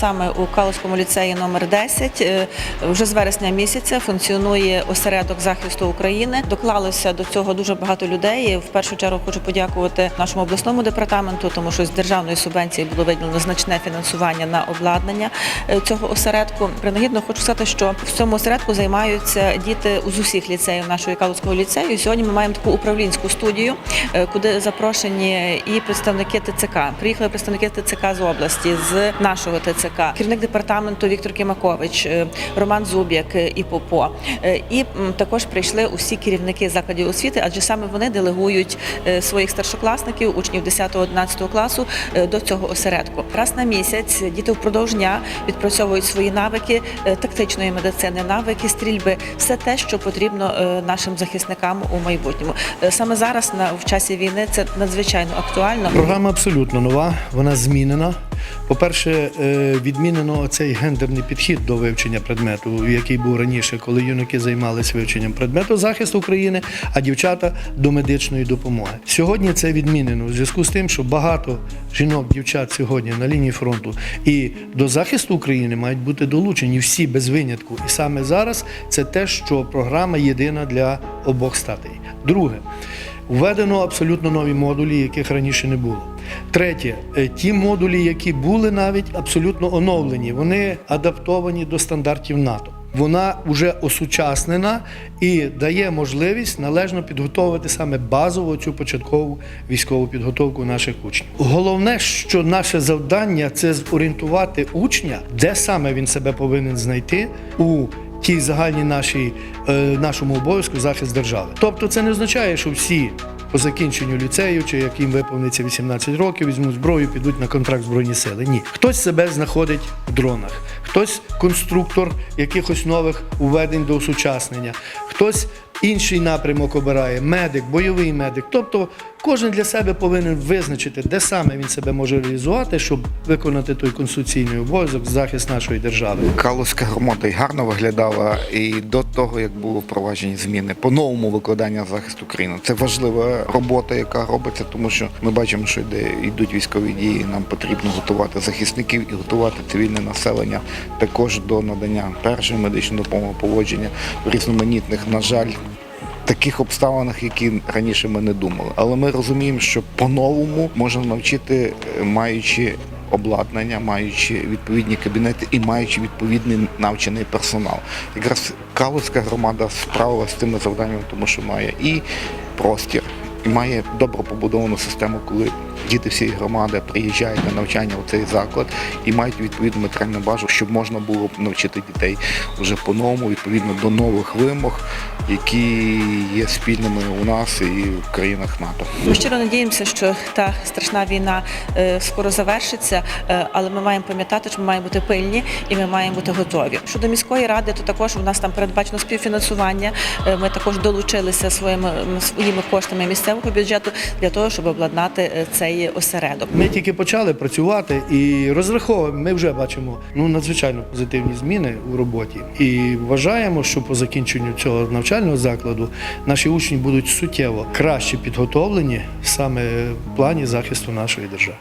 Саме у Калузькому ліцеї номер 10 е, вже з вересня місяця функціонує осередок захисту України. Доклалося до цього дуже багато людей. В першу чергу хочу подякувати нашому обласному департаменту, тому що з державної субвенції було виділено значне фінансування на обладнання е, цього осередку. Принагідно хочу сказати, що в цьому осередку займаються діти з усіх ліцеїв нашого Калузького ліцею. Сьогодні ми маємо таку управлінську студію, е, куди запрошені і представники ТЦК. Приїхали представники ТЦК з області, з нашого ТЦК, керівник департаменту Віктор Кимакович, е, Роман Зуб'як е, і Попо. Е, І також прийшли усі керівники закладів освіти, адже саме вони делегують своїх старшокласників, учнів 10-11 класу до цього осередку. Раз на місяць діти впродовж дня відпрацьовують свої навики тактичної медицини, навики стрільби, все те, що потрібно нашим захисникам у майбутньому. Саме зараз на в часі війни це надзвичайно актуально. Програма абсолютно нова, вона змінена. По-перше, е, відмінено цей гендерний підхід до вивчення предмету, який був раніше, коли юнаки займалися вивченням предмету захисту України, а дівчата до медичної допомоги. Сьогодні це відмінено у зв'язку з тим, що багато жінок, дівчат сьогодні на лінії фронту і до захисту України мають бути долучені всі без винятку. І саме зараз це те, що програма єдина для обох статей. Друге. Введено абсолютно нові модулі, яких раніше не було. Третє, е, ті модулі, які були навіть абсолютно оновлені, вони адаптовані до стандартів НАТО. Вона вже осучаснена і дає можливість належно підготовити саме базову цю початкову військову підготовку наших учнів. Головне, що наше завдання це зорієнтувати учня, де саме він себе повинен знайти у тій загальній нашій, е, нашому обов'язку захист держави. Тобто це не означає, що всі по закінченню ліцею, чи як їм виповниться 18 років, візьмуть зброю, підуть на контракт Збройні сили. Ні. Хтось себе знаходить в дронах, хтось конструктор якихось нових уведень до осучаснення, хтось інший напрямок обирає, медик, бойовий медик. Тобто кожен для себе повинен визначити, де саме він себе може реалізувати, щоб виконати той конституційний обов'язок захист нашої держави. Калузька громада й гарно виглядала і до того, як були впроваджені зміни по новому викладання захисту України. Це важлива робота, яка робиться, тому що ми бачимо, що йде йдуть військові дії. Нам потрібно готувати захисників і готувати цивільне населення також до надання першої медичної допомоги, поводження в різноманітних, на жаль. Таких обставинах, які раніше ми не думали, але ми розуміємо, що по-новому можна навчити, е, маючи обладнання, маючи відповідні кабінети і маючи відповідний навчений персонал. Якраз Калуська громада справилася з цими завданнями, тому що має і простір, і має добре побудовану систему, коли діти всієї громади приїжджають на навчання у цей заклад і мають відповідну матеріальну базу, щоб можна було навчити дітей вже по-новому, відповідно до нових вимог, які є спільними у нас і в країнах НАТО. Ми щиро надіємося, що та страшна війна е, скоро завершиться, е, але ми маємо пам'ятати, що ми маємо бути пильні і ми маємо бути готові. Щодо міської ради, то також у нас там передбачено співфінансування. Е, Ми також долучилися своїми своїми коштами місцевого бюджету для того, щоб обладнати е, цей осередок. Ми тільки почали працювати і розраховуємо. Ми вже бачимо ну надзвичайно позитивні зміни у роботі. І вважаємо, що по закінченню цього навчального закладу наші учні будуть суттєво краще підготовлені саме в плані захисту нашої держави.